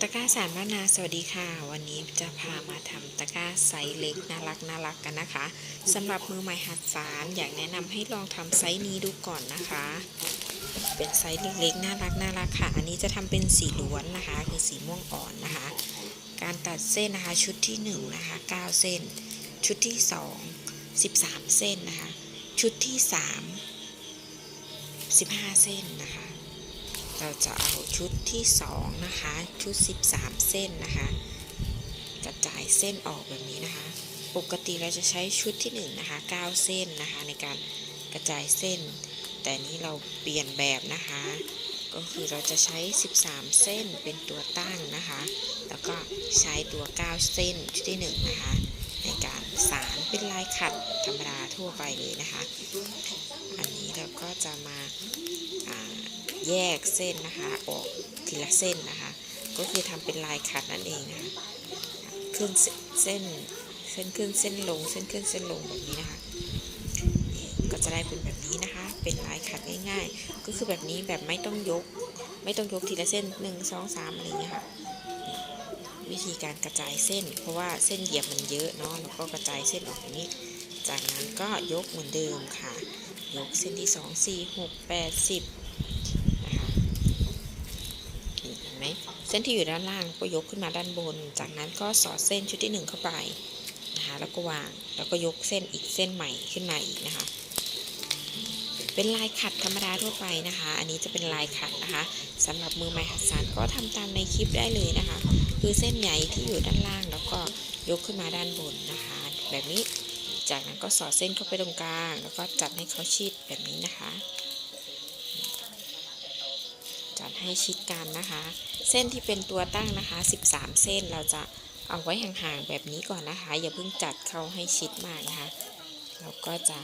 ตะกร้าสารบ้านนาสวัสดีค่ะ วันนี้จะพามาทำตะกร้าไซส์เล็กน่ารักน่ารักกันนะคะสำหรับมือใหม่หัดสารอยากแนะนำให้ลองทำไซส์นี้ดูก่อนนะคะ เป็นไซส์เล็กๆน่ารักน่ารักค่ะ อันนี้จะทำเป็นสีล้วนนะคะ คือสีม่วงอ่อนนะคะ การตัดเส้นนะคะชุดที่1นงนะคะ9 เส้น ชุดที่ 2 13 เส้นนะคะ ชุดที่ 3 15 เส้นนะคะ เราจะเอาชุดที่ 2 นะคะ ชุด 13 เส้นนะคะ กระจายเส้นออกแบบนี้นะคะ ปกติเราจะใช้ชุดที่1นะคะ9 เส้นนะคะในการกระจายเส้น แต่นี้เราเปลี่ยนแบบนะคะ ก็คือเราจะใช้ 13 เส้นเป็นตัวตั้งนะคะ แล้วก็ใช้ตัว 9 เส้นชุดที่ 1 นะคะในการ สารเป็นลายขัดธรรมดาทั่วไปเลยนะคะ อันนี้เราก็จะมาาแยกเส้นนะคะออกทีละเส้นนะคะ ก็คือทำเป็นลายขัดนั่นเองนะคะขึ้นเส้นเส้นขึ้นเส้นลง เส้นขึ้นเส้นลงแบบนี้นะคะก็จะได้เป็นแบบนี้นะคะ เป็นลายขัดง่ายๆ ก็คือแบบนี้แบบไม่ต้องยก ไม่ต้องยกทีละเส้นหนึ่งสองสามอะไรอย่างเงี้ยค่ะ วิธีการกระจายเส้น เพราะว่าเส้นเหยียบมันเยอะเนาะแล้วก็กระจายเส้นออกนี้ จากนั้นก็ยกเหมือนเดิมค่ะ ยกเส้นที่สองสี่หกแปดสิบนะคะเห็นไหมเส้นที่อยู่ด้านล่างก็ยกขึ้นมาด้านบน จากนั้นก็สอดเส้นชุดที่หนึ่งเข้าไปนะคะแล้วก็วางแล้วก็ยกเส้นอีกเส้นใหม่ขึ้นมาอีกนะคะเป็นลายขัดธรรมดาทั่วไปนะคะ อันนี้จะเป็นลายขัดนะคะสำหรับมือใหม่หัดสานก็ทำตามในคลิปได้เลยนะคะ คือเส้นใหญ่ที่อยู่ด้านล่างแล้วก็ยกขึ้นมาด้านบนนะคะ แบบนี้ จากนั้นก็สอดเส้นเข้าไปตรงกลาง แล้วก็จัดให้เขาชิดแบบนี้นะคะ จัดให้ชิดกันนะคะ เส้นที่เป็นตัวตั้งนะคะ 13 เส้นเราจะเอาไว้ห่างๆแบบนี้ก่อนนะคะ อย่าเพิ่งจัดเข้าให้ชิดมากนะคะ เราก็จะ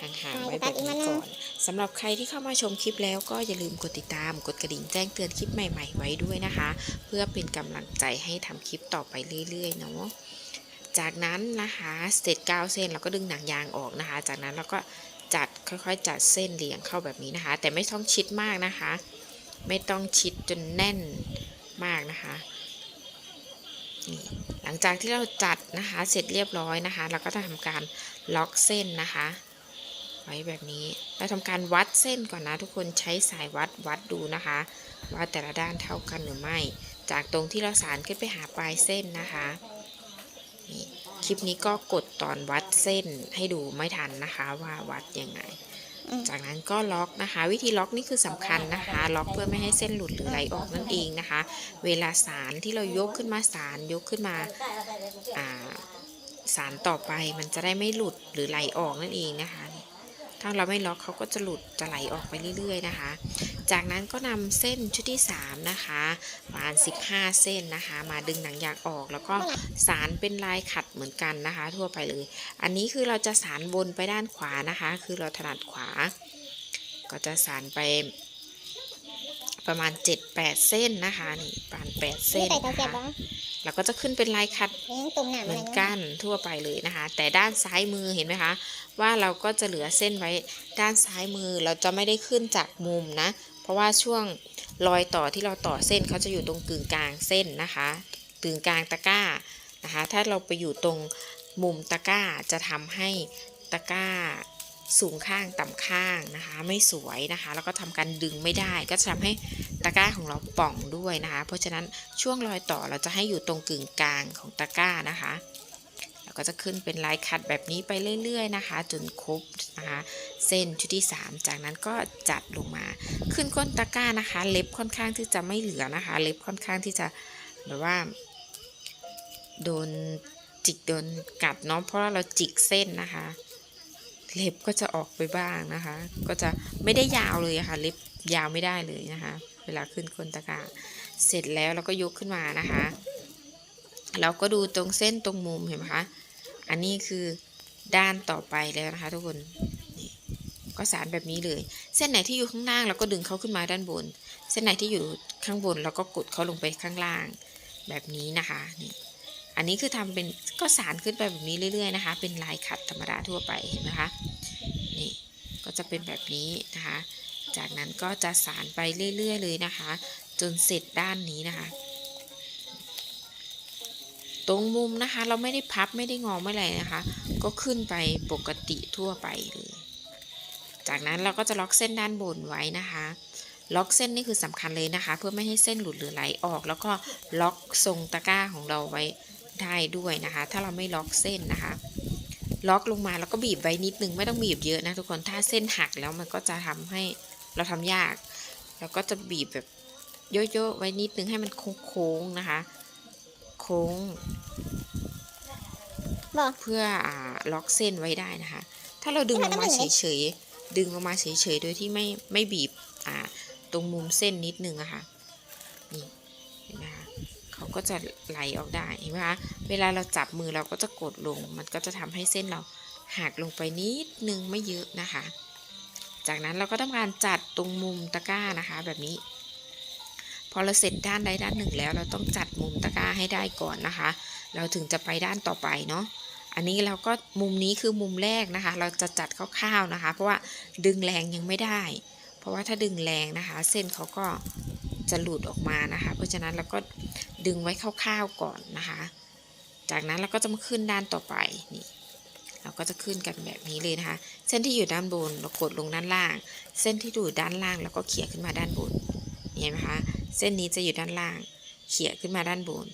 ห่างๆไว้แบบนี้ก่อนสำหรับใครที่เข้ามาชมคลิปแล้วก็อย่าลืมกดติดตาม กดกระดิ่งแจ้งเตือนคลิปใหม่ ๆ ไว้ด้วยนะคะ เพื่อเป็นกำลังใจให้ทำคลิปต่อไปเรื่อยๆเนาะจากนั้นนะคะเสร็จ9เส้นเราก็ดึงหนังยางออกนะคะ จากนั้นเราก็จัดค่อยๆ จัดเส้นเรียงเข้าแบบนี้นะคะ แต่ไม่ต้องชิดมากนะคะ ไม่ต้องชิดจนแน่นมากนะคะนี่หลังจากที่เราจัดนะคะเสร็จเรียบร้อยนะคะ เราก็จะทำการล็อกเส้นนะคะ ไว้แบบนี้เราทำการวัดเส้นก่อนนะทุกคนใช้สายวัดวัดดูนะคะ ว่าแต่ละด้านเท่ากันหรือไม่ จากตรงที่เราสานขึ้นไปหาปลายเส้นนะคะนี่คลิปนี้ก็กดตอนวัดเส้นให้ดูไม่ทันนะคะว่าวัดยังไง จากนั้นก็ล็อกนะคะ วิธีล็อกนี่คือสำคัญนะคะ ล็อกเพื่อไม่ให้เส้นหลุดหรือไหลออกนั่นเองนะคะ เวลาสารที่เรายกขึ้นมาสารยกขึ้นมาอ่าสารต่อไปมันจะได้ไม่หลุดหรือไหลออกนั่นเองนะคะ ถ้าเราไม่ล็อกเขาก็จะหลุดจะไหลออกไปเรื่อยๆนะคะ จากนั้นก็นำเส้นชุดที่ 3 นะคะประมาณ15 เส้นนะคะ มาดึงหนังยางออก แล้วก็สารเป็นลายขัดเหมือนกันนะคะ ทั่วไปเลย อันนี้คือเราจะสารวนไปด้านขวานะคะ คือเราถนัดขวา ก็จะสารไป ประมาณ 7-8 เส้นนะคะนี่ประมาณ8เส้นใส่ตะนะเกียบคะบ้างแล้วก็จะขึ้นเป็นลายขัดยังตุ่มหนามเหอะไรมือนนะกันทั่วไปเลยนะคะ แต่ด้านซ้ายมือเห็นไหมคะ ว่าเราก็จะเหลือเส้นไว้ด้านซ้ายมือเราจะไม่ได้ขึ้นจากมุมนะ เพราะว่าช่วงรอยต่อที่เราต่อเส้นเขาจะอยู่ตรงกึ่งกลางเส้นนะคะกึ่งกลางตะกร้านะคะ ถ้าเราไปอยู่ตรงมุมตะกร้าจะทำให้ตะกร้า สูงข้างต่ำข้างนะคะ ไม่สวยนะคะ แล้วก็ทำการดึงไม่ได้ ก็จะทำให้ตะกร้าของเราป่องด้วยนะคะ เพราะฉะนั้นช่วงรอยต่อเราจะให้อยู่ตรงกึ่งกลางของตะกร้านะคะแล้วก็จะขึ้นเป็นลายขัดแบบนี้ไปเรื่อย ๆ นะคะ จนครบนะคะเส้นชุดที่ 3 จากนั้นก็จัดลงมา ขึ้นก้นตะกร้านะคะ เล็บค่อนข้างที่จะไม่เหลือนะคะ เล็บค่อนข้างที่จะแบบว่า โดนจิกโดนกัดเนาะเพราะเราจิกเส้นนะคะ เล็บก็จะออกไปบ้างนะคะ ก็จะไม่ได้ยาวเลยะค่ะเล็บยาวไม่ได้เลยนะคะ เวลาขึ้นก้นตะกร้าเสร็จแล้วเราก็ยกขึ้นมานะคะ เราก็ดูตรงเส้นตรงมุมเห็นไหมคะ อันนี้คือด้านต่อไปแล้วนะคะ ทุกคนนก็สารแบบนี้เลย เส้นไหนที่อยู่ข้างล่างเราก็ดึงเขาขึ้นมาด้านบน เส้นไหนที่อยู่ข้างบนเราก็กดเขาลงไปข้างล่าง แบบนี้นะคะนี่ อันนี้คือทำเป็นก็สารขึ้นไปแบบนี้เรื่อยๆนะคะ เป็นลายขัดธรรมดาทั่วไปเห็นไหมคะนี่ก็จะเป็นแบบนี้นะคะ จากนั้นก็จะสารไปเรื่อยๆเลยนะคะ จนเสร็จด้านนี้นะคะ ตรงมุมนะคะเราไม่ได้พับไม่ได้งอไม่อะไรนะคะ ก็ขึ้นไปปกติทั่วไปเลย จากนั้นเราก็จะล็อกเส้นด้านบนไว้นะคะล็อกเส้นนี่คือสำคัญเลยนะคะ เพื่อไม่ให้เส้นหลุดหรือไหลออก แล้วก็ล็อกทรงตะกร้าของเราไว้ ได้ด้วยนะคะ ถ้าเราไม่ล็อกเส้นนะคะ ล็อกลงมาแล้วก็บีบไว้นิดนึงไม่ต้องบีบเยอะนะทุกคนถ้าเส้นหักแล้วมันก็จะทำให้เราทำยากแล้วก็จะบีบแบบโยกๆไว้นิดนึงให้มันโค้งๆนะคะ โค้งบอกเพื่ออ่าล็อกเส้นไว้ได้นะคะ ถ้าเราดึงลงมาเฉยๆดึงลงมาเฉยๆโดยที่ไม่ไม่บีบอ่าตรงมุมเส้นนิดนึงอะค่ะนี่เห็นไหมคะเขา ก็จะไหลออกได้เห็นไหมคะเวลาเราจับมือเราก็จะกดลง มันก็จะทำให้เส้นเราหักลงไปนิดนึงไม่เยอะนะคะ จากนั้นเราก็ทำการจัดตรงมุมตะกร้านะคะ แบบนี้ พอเราเสร็จด้านใดด้านหนึ่งแล้ว เราต้องจัดมุมตะกร้าให้ได้ก่อนนะคะ เราถึงจะไปด้านต่อไปเนาะอันนี้เราก็มุมนี้คือมุมแรกนะคะ เราจะจัดคร่าวๆนะคะ เพราะว่าดึงแรงยังไม่ได้ เพราะว่าถ้าดึงแรงนะคะ เส้นเขาก็จะหลุดออกมานะคะ เพราะฉะนั้นเราก็ ดึงไว้คร่าวๆก่อนนะคะ จากนั้นเราก็จะมาขึ้นด้านต่อไปนี่เราก็จะขึ้นกันแบบนี้เลยนะคะ เส้นที่อยู่ด้านบนเรากดลงด้านล่าง เส้นที่อยู่ด้านล่างแล้วก็เขี่ยขึ้นมาด้านบนเห็นไหมคะเส้นนี้จะอยู่ด้านล่าง เขี่ยขึ้นมาด้านบน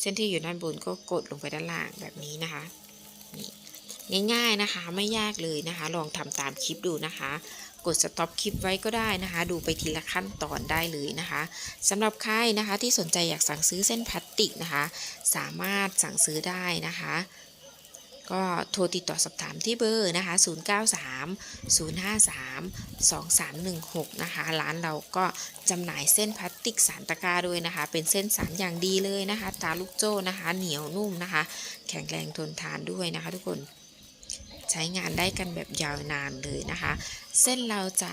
เส้นที่อยู่ด้านบนก็กดลงไปด้านล่างแบบนี้นะคะนี่ง่ายๆนะคะไม่ยากเลยนะคะ ลองทำตามคลิปดูนะคะ กดสต็อปคลิปไว้ก็ได้นะคะ ดูไปทีละขั้นตอนได้เลยนะคะสำหรับใครนะคะที่สนใจอยากสั่งซื้อเส้นพลาสติกนะคะ สามารถสั่งซื้อได้นะคะก็โทรติดต่อสอบถามที่เบอร์นะคะ 093 053 2316 นะคะ ร้านเราก็จำหน่ายเส้นพลาสติกสารตะกร้าด้วยนะคะ เป็นเส้นสารอย่างดีเลยนะคะ ตาลูกโจ้นะคะ เหนียวนุ่มนะคะ แข็งแรงทนทานด้วยนะคะทุกคน ใช้งานได้กันแบบยาวนานเลยนะคะ เส้นเราจะ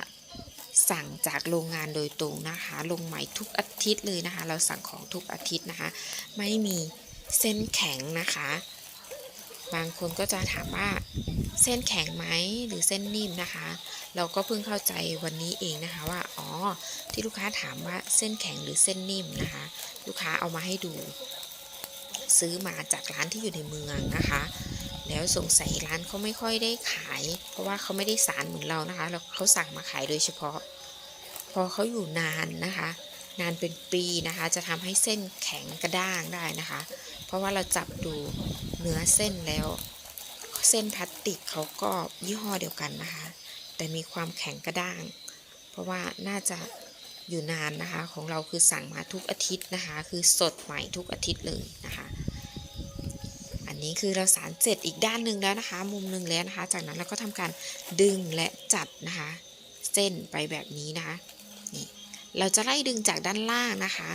สั่งจากโรงงานโดยตรงนะคะ ลงใหม่ทุกอาทิตย์เลยนะคะ เราสั่งของทุกอาทิตย์นะคะ ไม่มีเส้นแข็งนะคะ บางคนก็จะถามว่าเส้นแข็งไหมหรือเส้นนิ่มนะคะ เราก็เพิ่งเข้าใจวันนี้เองนะคะว่าอ๋อที่ลูกค้าถามว่าเส้นแข็งหรือเส้นนิ่มนะคะ ลูกค้าเอามาให้ดู ซื้อมาจากร้านที่อยู่ในเมืองนะคะ แล้วสงสัยร้านเขาไม่ค่อยได้ขาย เพราะว่าเขาไม่ได้สารเหมือนเรานะคะแล้วเขาสั่งมาขายโดยเฉพาะ พอเขาอยู่นานนะคะ นานเป็นปีนะคะ จะทำให้เส้นแข็งกระด้างได้นะคะ เพราะว่าเราจับดูเนื้อเส้นแล้ว เส้นพลาสติกเขาก็ยี่ห้อเดียวกันนะคะ แต่มีความแข็งกระด้าง เพราะว่าน่าจะอยู่นานนะคะ ของเราคือสั่งมาทุกอาทิตย์นะคะ คือสดใหม่ทุกอาทิตย์เลยนะคะ นี้คือเราสารเสร็จอีกด้านหนึ่งแล้วนะคะ มุมหนึ่งแล้วนะคะ จากนั้นเราก็ทำการดึงและจัดนะคะ เส้นไปแบบนี้นะคะนี่เราจะไล่ดึงจากด้านล่างนะคะ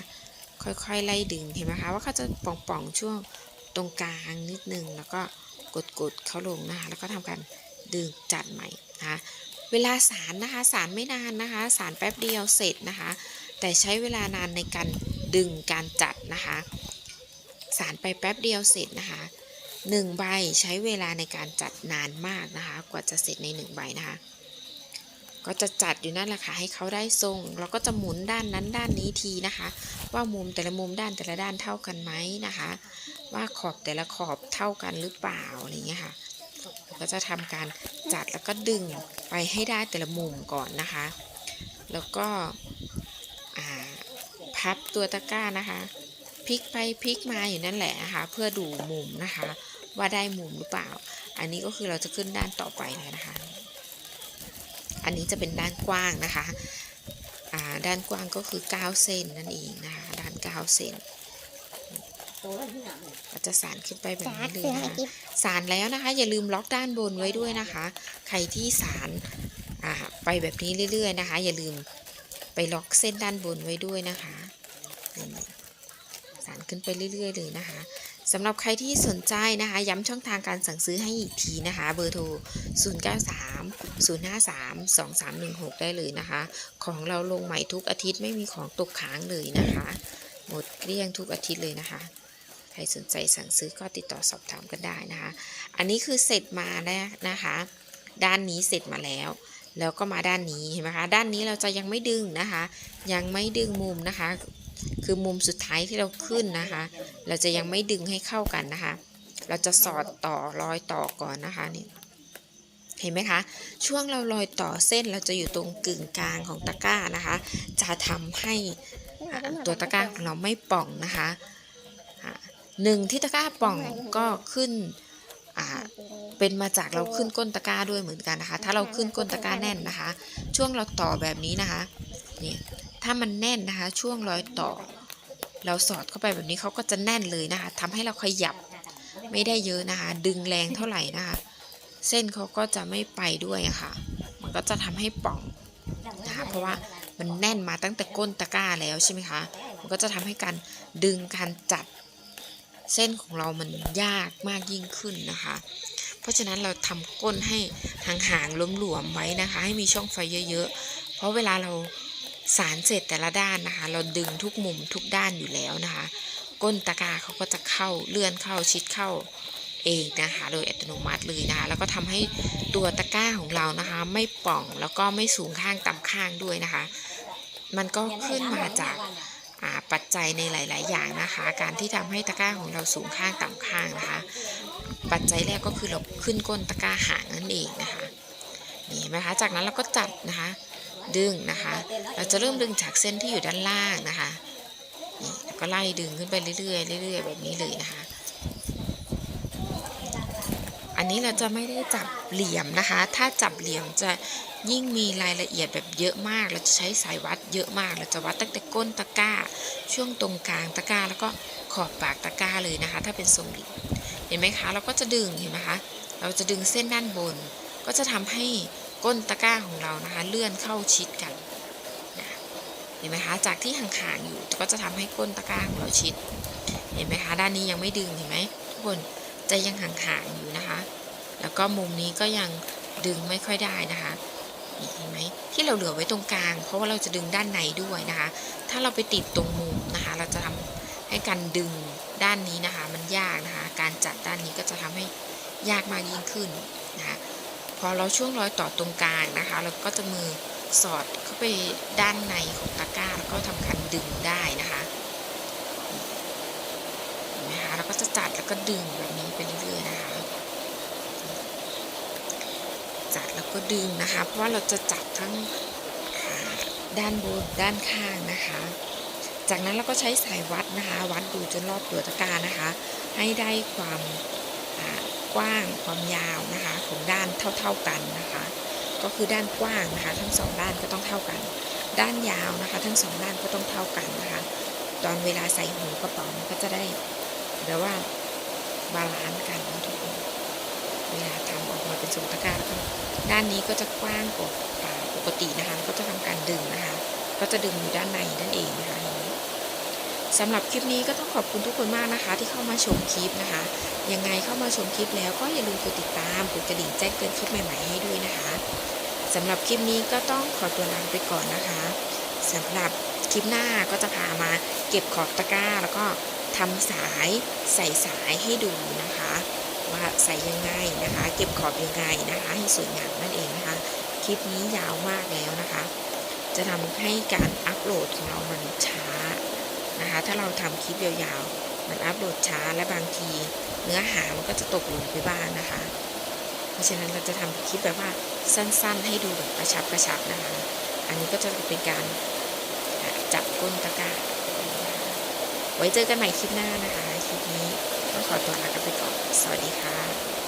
ค่อยๆไล่ดึงเห็นไหมคะว่าเขาจะป่องๆช่วงตรงกลางนิดนึงแล้วก็กดๆเขาลงนะคะแล้วก็ทำการดึงจัดใหม่นะคะเวลาสารนะคะสารไม่นานนะคะ สารแป๊บเดียวเสร็จนะคะ แต่ใช้เวลานานในการดึงการจัดนะคะ สารไปแป๊บเดียวเสร็จนะคะ หนึ่งใบใช้เวลาในการจัดนานมากนะคะ กว่าจะเสร็จในหนึ่งใบนะคะ ก็จะจัดอยู่นั่นแหละค่ะให้เขาได้ทรงเราก็จะหมุนด้านนั้นด้านนี้ทีนะคะ ว่ามุมแต่ละมุมด้านแต่ละด้านเท่ากันไหมนะคะ ว่าขอบแต่ละขอบเท่ากันหรือเปล่าอะไรเงี้ยค่ะเราก็จะทำการจัดแล้วก็ดึงไปให้ได้แต่ละมุมก่อนนะคะ แล้วก็พับตัวตะกร้านะคะพลิกไปพลิกมาอยู่นั่นแหละนะคะ เพื่อดูมุมนะคะ ว่าได้มุมหรือเปล่า อันนี้ก็คือเราจะขึ้นด้านต่อไปแล้วนะคะ อันนี้จะเป็นด้านกว้างนะคะด้านกว้างก็คือ 9 เซนนั่นเองนะคะ ด้าน 9 เซนก็จะสานขึ้นไปแบบนี้เลยนะคะสารแล้วนะคะ อย่าลืมล็อกด้านบนไว้ด้วยนะคะ ใครที่สารอ่าไปแบบนี้เรื่อย ๆ นะคะ อย่าลืมไปล็อกเส้นด้านบนไว้ด้วยนะคะสารขึ้นไปเรื่อย ๆ เลยนะคะ สำหรับใครที่สนใจนะคะ ย้ำช่องทางการสั่งซื้อให้อีกทีนะคะ เบอร์โทร 093 053 2316 ได้เลยนะคะ ของเราลงใหม่ทุกอาทิตย์ไม่มีของตกค้างเลยนะคะ หมดเกลี้ยงทุกอาทิตย์เลยนะคะ ใครสนใจสั่งซื้อก็ติดต่อสอบถามกันได้นะคะ อันนี้คือเสร็จมาแล้วนะคะ ด้านนี้เสร็จมาแล้ว แล้วก็มาด้านนี้เห็นไหมคะ ด้านนี้เราจะยังไม่ดึงนะคะ ยังไม่ดึงมุมนะคะ คือมุมสุดท้ายที่เราขึ้นนะคะ เราจะยังไม่ดึงให้เข้ากันนะคะ เราจะสอดต่อรอยต่อก่อนนะคะนี่เห็นไหมคะ ช่วงเรารอยต่อเส้นเราจะอยู่ตรงกึ่งกลางของตะกร้านะคะ จะทำให้ตัวตะกร้าของเราไม่ป่องนะคะหนึ่งที่ตะกร้าป่องก็ขึ้นเป็นมาจากเราขึ้นก้นตะกร้าด้วยเหมือนกันนะคะ ถ้าเราขึ้นก้นตะกร้าแน่นนะคะ ช่วงเราต่อแบบนี้นะคะนี่ ถ้ามันแน่นนะคะ ช่วงรอยต่อ เราสอดเข้าไปแบบนี้เขาก็จะแน่นเลยนะคะทำให้เราขยับไม่ได้เยอะนะคะ ดึงแรงเท่าไหร่นะคะ เส้นเขาก็จะไม่ไปด้วยะค่ะ มันก็จะทำให้ป่องนะคะเพราะว่ามันแน่นมาตั้งแต่ก้นตะกร้าแล้วใช่ไหมคะ มันก็จะทำให้การดึงการจัดเส้นของเรามันยากมากยิ่งขึ้นนะคะ เพราะฉะนั้นเราทำก้นให้ห่างๆหลวมๆไว้นะคะ ให้มีช่องไฟเยอะๆ เพราะเวลาเรา สารเสร็จแต่ละด้านนะคะ เราดึงทุกมุมทุกด้านอยู่แล้วนะคะ ก้นตะก้าเขาก็จะเข้าเลื่อนเข้าชิดเข้าเองนะคะโดยอัตโนมัติเลยนะคะแล้วก็ทำให้ตัวตะกร้าของเรานะคะ ไม่ป่องแล้วก็ไม่สูงข้างต่ำข้างด้วยนะคะ มันก็ขึ้นมาจากปัจจัยในหลาย ๆ อย่างนะคะ การที่ทำให้ตะกร้าของเราสูงข้างต่ำข้างนะคะ ปัจจัยแรกก็คือเราขึ้นก้นตะกร้าห่างนั่นเองนะคะนี่เห็นไหมคะจากนั้นเราก็จัดนะคะ ดึงนะคะ เราจะเริ่มดึงจากเส้นที่อยู่ด้านล่างนะคะนี่ก็ไล่ดึงขึ้นไปเรื่อยๆเรื่อยๆแบบนี้เลยนะคะ อันนี้เราจะไม่ได้จับเหลี่ยมนะคะ ถ้าจับเหลี่ยมจะยิ่งมีรายละเอียดแบบเยอะมาก เราจะใช้สายวัดเยอะมาก เราจะวัดตั้งแต่ก้นตะกร้า ช่วงตรงกลางตะกร้า แล้วก็ขอบปากตะกร้าเลยนะคะ ถ้าเป็นทรงเหลี่ยมเห็นไหมคะ เราก็จะดึงเห็นไหมคะ เราจะดึงเส้นด้านบน ก็จะทำให้ ก้นตะกร้าของเรานะคะ เลื่อนเข้าชิดกันนะเห็นไหมคะจากที่ห่างๆอยู่ก็จะทำให้ก้นตะกร้าของเราชิด เห็นไหมคะด้านนี้ยังไม่ดึงเห็นไหมทุกคนจะยังห่างๆอยู่นะคะ แล้วก็มุมนี้ก็ยังดึงไม่ค่อยได้นะคะเห็นไหมที่เราเหลือไว้ตรงกลาง เพราะว่าเราจะดึงด้านในด้วยนะคะ ถ้าเราไปติดตรงมุมนะคะ เราจะทำให้การดึงด้านนี้นะคะ มันยากนะคะ การจัดด้านนี้ก็จะทำให้ยากมากยิ่งขึ้นนะคะ อเราช่วงรอยต่อตรงกลางนะคะ เราก็จะมือสอดเข้าไปด้านในของตะกร้า แล้วก็ทำการดึงได้นะคะเห็นไหมคะเราก็จะจัดแล้วก็ดึงแบบนี้ไปเรื่อยๆนะคะ จัดแล้วก็ดึงนะคะ เพราะว่าเราจะจัดทั้งด้านบนด้านข้างนะคะ จากนั้นเราก็ใช้สายวัดนะคะ วัดดูจนรอบตัวตะกร้านะคะ ให้ได้ความ กว้างความยาวนะคะของด้านเท่า ๆกันนะคะ ก็คือด้านกว้างนะคะ ทั้งสองด้านก็ต้องเท่ากัน ด้านยาวนะคะ ทั้งสองด้านก็ต้องเท่ากันนะคะ ตอนเวลาใส่หูกระเป๋ามันก็จะได้แบบว่าบาลานซ์กันนะทุกคนเวลาทำออกมาเป็นทรงตะกร้าแล้วก็ด้านนี้ก็จะกว้างกว่าปกตินะคะ ก็จะทำการดึงนะคะ ก็จะดึงอยู่ด้านในนั่นเองนะคะ สำหรับคลิปนี้ก็ต้องขอบคุณทุกคนมากนะคะ ที่เข้ามาชมคลิปนะคะ ยังไงเข้ามาชมคลิปแล้วก็อย่าลืมกดติดตามกดกระดิ่งแจ้งเตือนคลิปใหม่ๆให้ด้วยนะคะสำหรับคลิปนี้ก็ต้องขอตัวลาไปก่อนนะคะสำหรับคลิปหน้าก็จะพามาเก็บขอบตะกร้า แล้วก็ทำสายใส่สายให้ดูนะคะ ว่าใส่ยังไงนะคะ เก็บขอบยังไงนะคะ ให้สวยงามนั่นเองนะคะ คลิปนี้ยาวมากแล้วนะคะ จะทำให้การอัปโหลดของเรามันช้า นะคะ ถ้าเราทำคลิปยาวๆ มันอัปโหลดช้าและบางที เนื้อหามันก็จะตกหล่นไปบ้างนะคะ เพราะฉะนั้นเราจะทำคลิปแบบว่าสั้นๆ ให้ดูแบบกระชับกระชับนะคะ อันนี้ก็จะเป็นการจับก้นตะกร้าไว้เจอกันใหม่คลิปหน้านะคะ คลิปนี้ต้องขอตัวลากันไปก่อน สวัสดีค่ะ